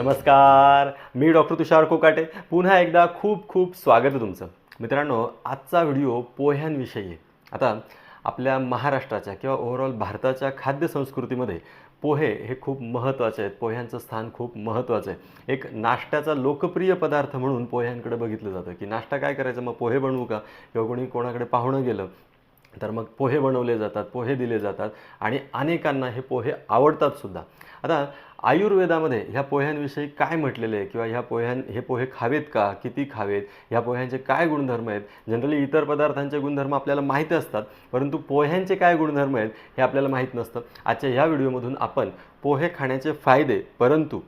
नमस्कार. मी डॉक्टर तुषार कोकाटे. पुन्हा एकदा खूप खूप स्वागत आहे तुमचं. मित्रांनो आजचा व्हिडिओ पोह्यांविषयी. आहे आता आपल्या महाराष्ट्राच्या किंवा ओव्हरऑल भारताच्या खाद्य संस्कृतीमध्ये पोहे हे खूप महत्त्वाचे आहेत. पोह्यांचं स्थान खूप महत्त्वाचं आहे. एक नाश्त्याचा लोकप्रिय पदार्थ म्हणून पोह्यांकडे बघितलं जातं. की नाश्ता काय करायचं? मग पोहे बनवू का? किंवा कोणी कोणाकडे पाहुणं गेलं तर मग पोहे बनवले जातात पोहे दिले जातात आणि अनेकांना हे पोहे आवडतात सुद्धा. आता आयुर्वेदामध्ये ह्या पोह्यांविषयी काय म्हटलेलं आहे किंवा ह्या पोह्यां हे पोहे खावेत का? किती खावेत? ह्या पोह्यांचे काय गुणधर्म आहेत? जनरली इतर पदार्थांचे गुणधर्म आपल्याला माहीत असतात परंतु पोह्यांचे काय गुणधर्म आहेत हे आपल्याला माहीत नसतं. आजच्या ह्या व्हिडिओमधून आपण पोहे खाण्याचे फायदे परंतु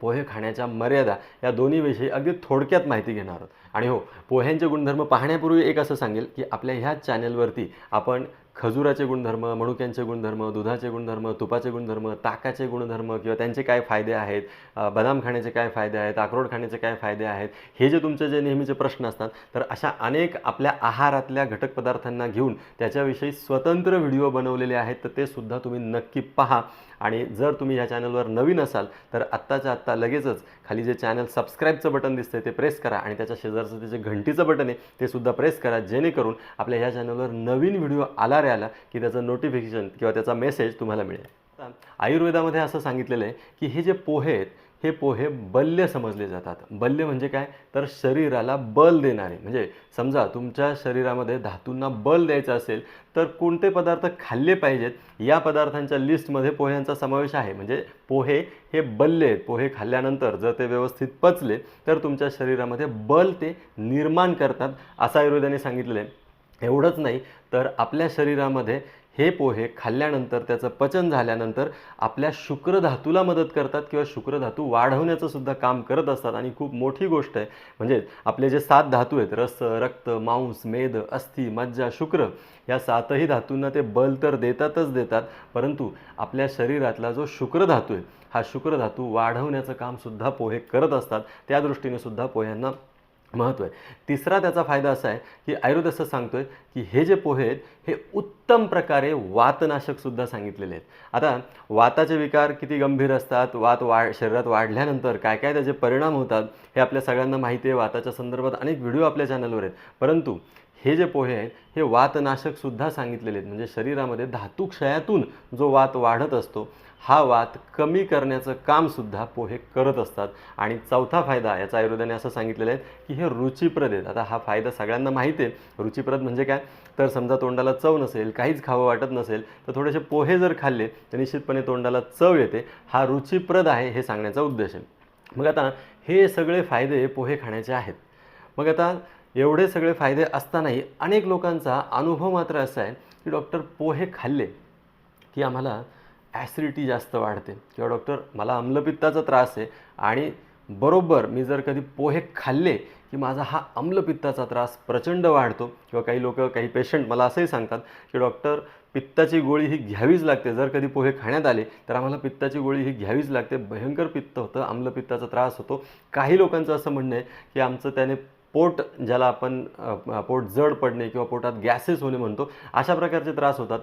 पोहे खाण्याच्या मर्यादा या दोन्हीविषयी अगदी थोडक्यात माहिती घेणार आहोत. आणि हो पोह्यांचे गुणधर्म पाहण्यापूर्वी एक असं सांगेल की आपल्या ह्या चॅनलवरती आपण खजुराचे गुणधर्म मणुक्यांचे गुणधर्म दुधाचे गुणधर्म तुपाचे गुणधर्म ताकाचे गुणधर्म किंवा त्यांचे काय फायदे आहेत बदाम खाण्याचे काय फायदे आहेत अक्रोड खाण्याचे काय फायदे आहेत हे जे तुमचे जे नेहमीचे प्रश्न असतात तर अशा अनेक आपल्या आहारातल्या घटक पदार्थांना घेऊन त्याच्याविषयी स्वतंत्र व्हिडिओ बनवलेले आहेत तर ते सुद्धा तुम्ही नक्की पहा. आणि जर तुम्ही ह्या चॅनलवर नवीन असाल तर आत्ताच्या आत्ता लगेचच खाली जे चॅनल सबस्क्राईबचं बटन दिसते ते प्रेस करा आणि त्याच्या शेजारचं ते जे घंटीचं बटन आहे ते सुद्धा प्रेस करा जेणेकरून आपल्या ह्या चॅनलवर नवीन व्हिडिओ आला रे आला की त्याचं नोटिफिकेशन किंवा त्याचा मेसेज तुम्हाला मिळेल. आयुर्वेदामध्ये असं सांगितलेलं आहे की हे जे पोहे आहेत हे पोहे बल्य समजले जातात. बल्य म्हणजे काय? तर शरीराला बल देणारे. म्हणजे समजा तुमच्या शरीरामध्ये धातूंना बल द्यायचं असेल तर कोणते पदार्थ खाल्ले पाहिजेत? या पदार्थांच्या लिस्टमध्ये पोह्यांचा समावेश आहे. म्हणजे पोहे हे बल्य आहेत. पोहे खाल्ल्यानंतर जर ते व्यवस्थित पचले तर तुमच्या शरीरामध्ये बल ते निर्माण करतात असं आयुर्वेदाने सांगितलेलं आहे. एवढंच नाही तर आपल्या शरीरामध्ये हे पोहे खाल्ल्यानंतर त्याचं पचन झाल्यानंतर आपल्या शुक्रधातूला मदत करतात किंवा शुक्रधातू वाढवण्याचं सुद्धा काम करत असतात. आणि खूप मोठी गोष्ट आहे म्हणजे आपले जे सात धातू आहेत रस रक्त मांस मेद अस्थि मज्जा शुक्र या सातही धातूंना ते बल तर देतातच देतात परंतु आपल्या शरीरातला जो शुक्रधातू आहे हा शुक्रधातू वाढवण्याचं कामसुद्धा पोहे करत असतात. त्या दृष्टीने सुद्धा पोह्यांना महत्त्व आहे. तिसरा त्याचा फायदा असा आहे की आयुर्वेद असं सांगतोय की हे जे पोहे आहेत हे उत्तम प्रकारे वातनाशकसुद्धा सांगितलेले आहेत. आता वाताचे विकार किती गंभीर असतात वात वाढ शरीरात वाढल्यानंतर काय काय त्याचे परिणाम होतात हे आपल्या सगळ्यांना माहिती आहे. वाताच्या संदर्भात अनेक व्हिडिओ आपल्या चॅनलवर आहेत. परंतु हे जे पोहे आहेत हे वातनाशकसुद्धा सांगितलेले आहेत. म्हणजे शरीरामध्ये धातुक्षयातून जो वात वाढत असतो हा वात कमी करण्याचं कामसुद्धा पोहे करत असतात. आणि चौथा फायदा याचा आयुर्वेदाने असं सांगितलेलं आहे की हे रुचिप्रद आहेत. आता हा फायदा सगळ्यांना माहिती आहे. रुचिप्रद म्हणजे काय? तर समजा तोंडाला चव नसेल काहीच खावं वाटत नसेल तर थोडेसे पोहे जर खाल्ले तर निश्चितपणे तोंडाला चव येते. हा रुचिप्रद आहे हे सांगण्याचा उद्देश आहे. मग आता हे सगळे फायदे पोहे खाण्याचे आहेत. मग आता एवढे सगळे फायदे असतानाही अनेक लोकांचा अनुभव मात्र असा आहे की डॉक्टर पोहे खाल्ले की आम्हाला ॲसिडिटी जास्त वाढते किंवा डॉक्टर मला आम्लपित्ताचा त्रास आहे आणि बरोबर मी जर कधी पोहे खाल्ले की माझा हा आम्लपित्ताचा त्रास प्रचंड वाढतो किंवा काही लोक काही पेशंट मला असंही सांगतात की डॉक्टर पित्ताची गोळी ही घ्यावीच लागते. जर कधी पोहे खाण्यात आले तर आम्हाला पित्ताची गोळी ही घ्यावीच लागते. भयंकर पित्त होतं आम्लपित्ताचा त्रास होतो. काही लोकांचं असं म्हणणं आहे की आमचं त्याने पोट ज्याला आपण पोट जड पडणे किंवा पोटात गॅसेस होणे म्हणतो अशा प्रकारचे त्रास होतात.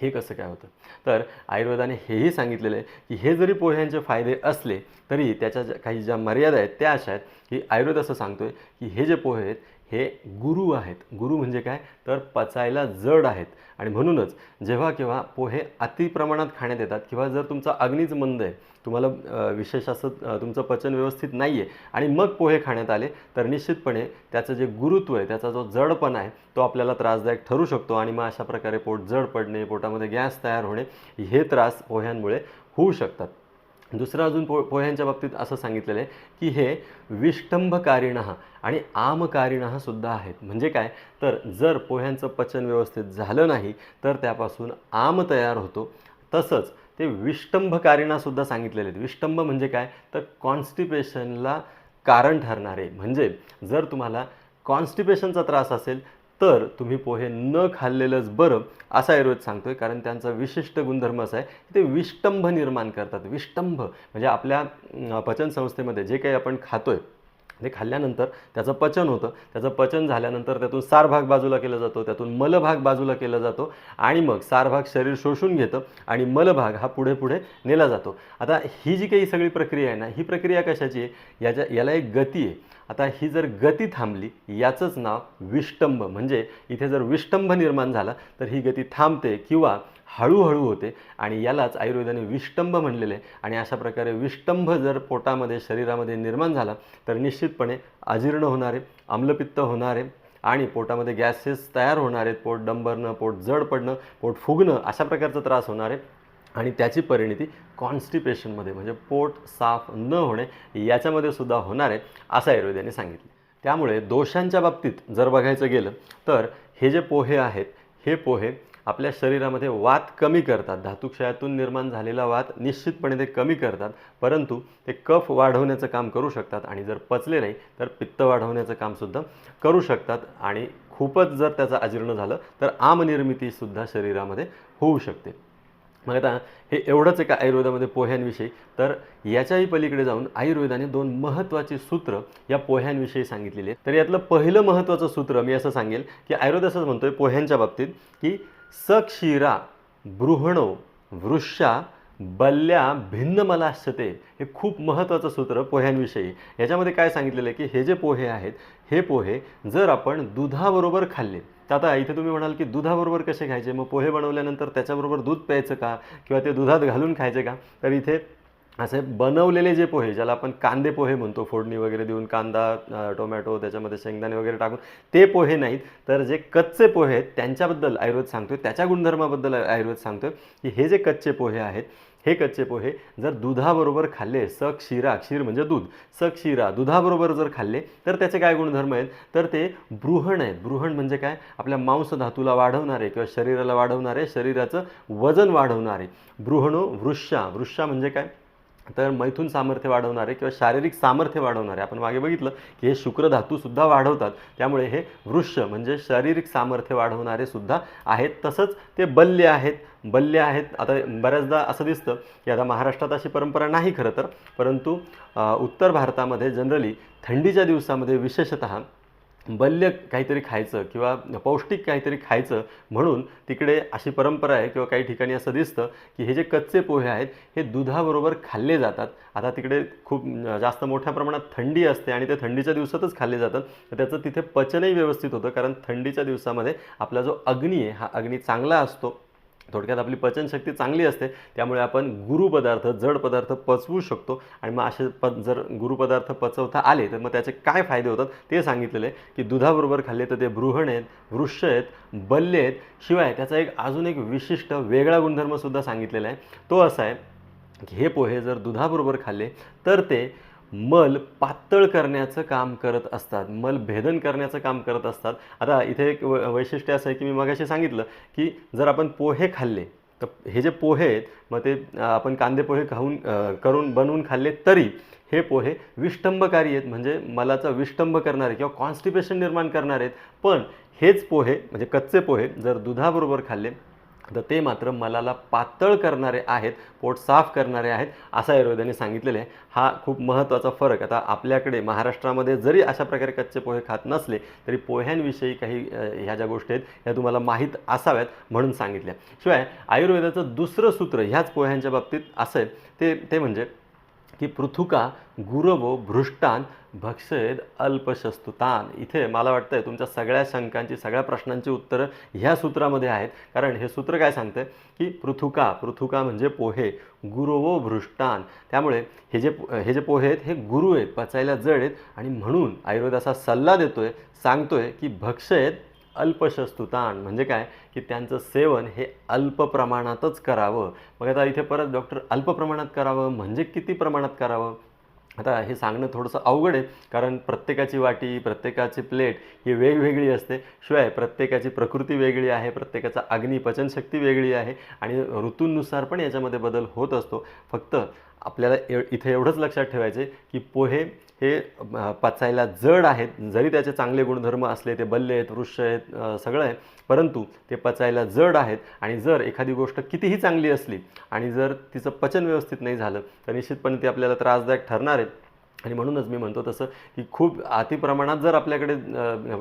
हे कसं काय होतं? तर आयुर्वेदाने हेही सांगितलेलं आहे की हे जरी पोह्यांचे फायदे असले तरी त्याच्या ज्या काही ज्या मर्यादा आहेत त्या अशा आहेत की आयुर्वेद असं सांगतो आहे की हे जे पोहे आहेत हे गुरु आहेत. गुरु म्हणजे काय? तर पचायला जड आहेत. आणि म्हणूनच जेव्हा केव्हा पोहे अति प्रमाणात खाण्यात येतात किंवा जर तुमचा अग्नीच मंद आहे तुम्हाला विशेष असं तुमचं पचन व्यवस्थित नाही आहे आणि मग पोहे खाण्यात आले तर निश्चितपणे त्याचं जे गुरुत्व आहे त्याचा जो जडपणा आहे तो आपल्याला त्रासदायक ठरू शकतो आणि मग अशा प्रकारे पोट जड पडणे पोटामध्ये गॅस तयार होणे हे त्रास पोह्यांमुळे होऊ शकतात. दुसरं अजून पो पोह्यांच्या बाबतीत असं सांगितलेलं आहे की हे विष्टंभकारिणः आणि आमकारिणः सुद्धा आहेत. म्हणजे काय? तर जर पोह्यांचं पचन व्यवस्थित झालं नाही तर त्यापासून आम तयार होतो. तसंच ते विष्टंभकारिणासुद्धा सांगितलेले आहेत. विष्टंभ म्हणजे काय? तर कॉन्स्टिपेशनला कारण ठरणारे. म्हणजे जर तुम्हाला कॉन्स्टिपेशनचा त्रास असेल तर तुम्ही पोहे न खाल्लेलंच बरं असं आयुर्वेद सांगतोय. कारण त्यांचा विशिष्ट गुणधर्म असा आहे ते विष्टंभ निर्माण करतात. विष्टंभ म्हणजे आपल्या पचनसंस्थेमध्ये जे काही आपण खातोय ते खाल्ल्यानंतर त्याचं पचन होतं. त्याचं पचन झाल्यानंतर त्यातून सार भाग बाजूला केला जातो त्यातून मलभाग बाजूला केला जातो आणि मग सारभाग शरीर शोषून घेतं आणि मलभाग हा पुढे पुढे नेला जातो. आता ही जी काही सगळी प्रक्रिया आहे ना ही प्रक्रिया कशाची आहे? याच्या याला एक गती आहे. आता ही जर गती थांबली याचंच नाव विष्टंभ. म्हणजे इथे जर विष्टंभ निर्माण झाला तर ही गती थांबते किंवा हळूहळू होते आणि यालाच आयुर्वेदाने विष्टंभ म्हणलेले आहे. आणि अशा प्रकारे विष्टंभ जर पोटामध्ये शरीरामध्ये निर्माण झाला तर निश्चितपणे अजीर्ण होणारे आम्लपित्त होणारे आणि पोटामध्ये गॅसेस तयार होणार आहेत पोट डंबरणं पोट जड पडणं पोट फुगणं अशा प्रकारचा त्रास होणार आहे आणि त्याची परिणिती कॉन्स्टिपेशनमध्ये म्हणजे पोट साफ न होणे याच्यामध्ये सुद्धा होणार आहे असं आयुर्वेदाने सांगितले. त्यामुळे दोषांच्या बाबतीत जर बघायचं गेलं तर हे जे पोहे आहेत हे पोहे आपल्या शरीरामध्ये वात कमी करतात. धातुक्षयातून निर्माण झालेला वात निश्चितपणे ते कमी करतात. परंतु ते कफ वाढवण्याचं काम करू शकतात आणि जर पचले नाही तर पित्त वाढवण्याचं कामसुद्धा करू शकतात. आणि खूपच जर त्याचं अजीर्ण झालं तर आमनिर्मितीसुद्धा शरीरामध्ये होऊ शकते. मग आता हे एवढंच एका आयुर्वेदामध्ये पोह्यांविषयी. तर याच्याही पलीकडे जाऊन आयुर्वेदाने दोन महत्त्वाची सूत्र या पोह्यांविषयी सांगितलेली आहेत. तर यातलं पहिलं महत्त्वाचं सूत्र मी असं सांगेल की आयुर्वेद असंच म्हणतोय पोह्यांच्या बाबतीत की सक्षीरा बृहणो वृषा बल्ल्या भिन्न मलाश्चते हे खूप महत्त्वाचं सूत्र पोह्यांविषयी. याच्यामध्ये काय सांगितलेलं आहे की हे जे पोहे आहेत हे पोहे जर आपण दुधाबरोबर खाल्ले तर आता इथे तुम्ही म्हणाल की दुधाबरोबर कसे खायचे? मग पोहे बनवल्यानंतर त्याच्याबरोबर दूध प्यायचं का? किंवा ते दुधात घालून खायचे का? तर इथे असे बनवलेले जे पोहे ज्याला आपण कांदे पोहे म्हणतो फोडणी वगैरे देऊन कांदा टोमॅटो त्याच्यामध्ये शेंगदाणे वगैरे टाकून ते पोहे नाहीत. तर जे कच्चे पोहे आहेत त्यांच्याबद्दल आयुर्वेद सांगतोय त्याच्या गुणधर्माबद्दल आयुर्वेद सांगतोय की हे जे कच्चे पोहे आहेत हे कच्चे पोहे जर दुधाबरोबर खाल्ले स क्षीरा क्षीर म्हणजे दूध स क्षीरा दुधाबरोबर जर खाल्ले तर त्याचे काय गुणधर्म आहेत? तर ते बृहण आहेत. बृहण म्हणजे काय? आपल्या मांस धातूला वाढवणारे किंवा शरीराला वाढवणारे शरीराचं वजन वाढवणारे. बृहणो वृषा वृषा म्हणजे काय? तर मैथून सामर्थ्य वाढवणारे किंवा शारीरिक सामर्थ्य वाढवणारे आपण मागे बघितलं की हे शुक्रधातूसुद्धा वाढवतात. त्यामुळे हे वृक्ष म्हणजे शारीरिक सामर्थ्य वाढवणारे सुद्धा आहेत. तसंच ते बल्य आहेत. बल्य आहेत. आता बऱ्याचदा असं दिसतं की आता महाराष्ट्रात अशी परंपरा नाही खरं तर परंतु उत्तर भारतामध्ये जनरली थंडीच्या दिवसामध्ये विशेषतः बल्य काहीतरी खायचं किंवा पौष्टिक काहीतरी खायचं म्हणून तिकडे अशी परंपरा आहे किंवा काही ठिकाणी असं दिसतं की हे जे कच्चे पोहे आहेत हे दुधाबरोबर खाल्ले जातात. आता तिकडे खूप जास्त मोठ्या प्रमाणात थंडी असते आणि ते थंडीच्या दिवसातच खाल्ले जातात. तर त्याचं तिथे पचनही व्यवस्थित होतं कारण थंडीच्या दिवसामध्ये आपला जो अग्नी आहे हा अग्नी चांगला असतो. थोडक्यात आपली पचनशक्ती चांगली असते त्यामुळे आपण गुरु पदार्थ जड पदार्थ पचवू शकतो. आणि मग असे प जर गुरु पदार्थ पचवता आले तर मग त्याचे काय फायदे होतात? ते सांगितलेले की दुधाबरोबर खाल्ले तर ते बृहण आहेत वृक्ष आहेत बल्ले आहेत. शिवाय त्याचा एक अजून एक विशिष्ट वेगळा गुणधर्मसुद्धा सांगितलेला आहे. तो असा आहे की हे पोहे जर दुधाबरोबर खाल्ले तर ते मल पातळ करण्याचं काम करत असतात. मल भेदन करण्याचं काम करत असतात. आता इथे एक व- वैशिष्ट्य असं आहे की मी मगाशी सांगितलं की जर आपण पोहे खाल्ले तर हे जे पोहे आहेत मग ते आपण कांदे पोहे खाऊन करून बनवून खाल्ले तरी हे पोहे विष्टंभकारी आहेत. म्हणजे मलाचा विष्टंभ करणारे किंवा कॉन्स्टिपेशन निर्माण करणारे आहेत. पण हेच पोहे म्हणजे कच्चे पोहे जर दुधाबरोबर खाल्ले तर ते मात्र मलाला पातळ करणारे आहेत पोट साफ करणारे आहेत असं आयुर्वेदाने सांगितलेलं आहे. हा खूप महत्त्वाचा फरक आता आपल्याकडे महाराष्ट्रामध्ये जरी अशा प्रकारे कच्चे पोहे खात नसले तरी पोह्यांविषयी काही ह्या ज्या गोष्टी आहेत ह्या तुम्हाला माहीत असाव्यात म्हणून सांगितल्या. शिवाय आयुर्वेदाचं दुसरं सूत्र ह्याच पोह्यांच्या बाबतीत असं आहे. ते ते म्हणजे की पृथुका गुरवो भृष्टान भक्षेद अल्पशस्तुतान. इथे मला वाटतंय तुमच्या सगळ्या शंकांची सगळ्या प्रश्नांची उत्तरं ह्या सूत्रामध्ये आहेत. कारण हे सूत्र काय सांगतं? की पृथुका पृथुका म्हणजे पोहे गुरवो भृष्टान. त्यामुळे हे जे हे जे पोहे आहेत हे गुरु आहेत पचायला जड आहेत. आणि म्हणून आयुर्वेद असा सल्ला देतोय सांगतोय की भक्षेद अल्पशस्तुतान. म्हणजे काय? की त्यांचं सेवन हे अल्प प्रमाणातच करावं. मग आता इथे परत डॉक्टर अल्प प्रमाणात करावं म्हणजे किती प्रमाणात करावं? आता हे सांगणं थोडंसं अवघड आहे कारण प्रत्येकाची वाटी प्रत्येकाची प्लेट ही वेगवेगळी असते. शिवाय प्रत्येकाची प्रकृती वेगळी आहे प्रत्येकाचा अग्नी पचनशक्ती वेगळी आहे आणि ऋतूंनुसार पण याच्यामध्ये बदल होत असतो. फक्त आपल्याला एव इथे एवढंच लक्षात ठेवायचे की पोहे हे पचायला जड आहेत. जरी त्याचे चांगले गुणधर्म असले ते बल्ले आहेत वृक्ष आहेत सगळं आहे परंतु ते पचायला जड आहेत आणि जर एखादी गोष्ट कितीही चांगली असली आणि जर तिचं पचन व्यवस्थित नाही झालं तर निश्चितपणे ती आपल्याला त्रासदायक ठरणार आहेत. आणि म्हणूनच मी म्हणतो तसं की खूप अतिप्रमाणात जर आपल्याकडे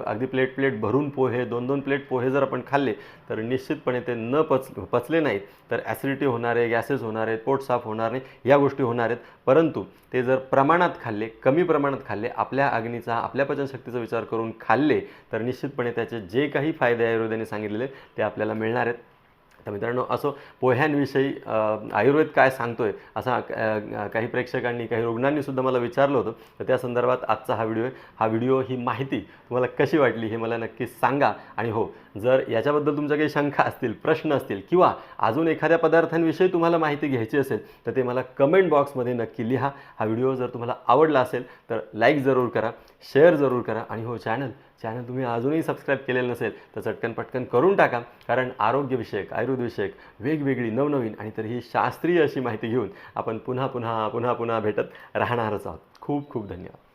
अगदी प्लेट प्लेट भरून पोहे दोन दोन प्लेट पोहे जर आपण खाल्ले तर निश्चितपणे ते न पच पचले नाहीत तर ॲसिडिटी होणार आहे गॅसेस होणार आहेत पोट साफ होणार नाही या गोष्टी होणार आहेत. परंतु ते जर प्रमाणात खाल्ले कमी प्रमाणात खाल्ले आपल्या अग्नीचा आपल्या पचनशक्तीचा विचार करून खाल्ले तर निश्चितपणे त्याचे जे काही फायदे आयुर्वेदाने सांगितलेले ते आपल्याला मिळणार आहेत. तर मित्रांनो असो पोह्यांविषयी आयुर्वेद काय सांगतोय असा काही प्रेक्षकांनी काही रुग्णांनी सुद्धा मला विचारलं होतं. तर त्या संदर्भात आजचा हा व्हिडिओ आहे. हा व्हिडिओ ही माहिती तुम्हाला कशी वाटली हे मला नक्की सांगा. आणि हो जर याच्याबद्दल तुमच्या काही शंका असतील प्रश्न असतील किंवा अजून एखाद्या पदार्थांविषयी तुम्हाला माहिती घ्यायची असेल तर ते मला कमेंट बॉक्समध्ये नक्की लिहा. हा व्हिडिओ जर तुम्हाला आवडला असेल तर लाईक जरूर करा शेअर जरूर करा आणि हो चॅनल चॅनल तुम्ही अजूनही सबस्क्राईब केलेलं नसेल तर चटकन पटकन करून टाका. कारण आरोग्यविषयक आयुर्वेदविषयक वेगवेगळी नवनवीन आणि तर ही शास्त्रीय अशी माहिती घेऊन आपण पुन्हा पुन्हा पुन्हा पुन्हा भेटत राहणारच आहोत. खूप खूप धन्यवाद.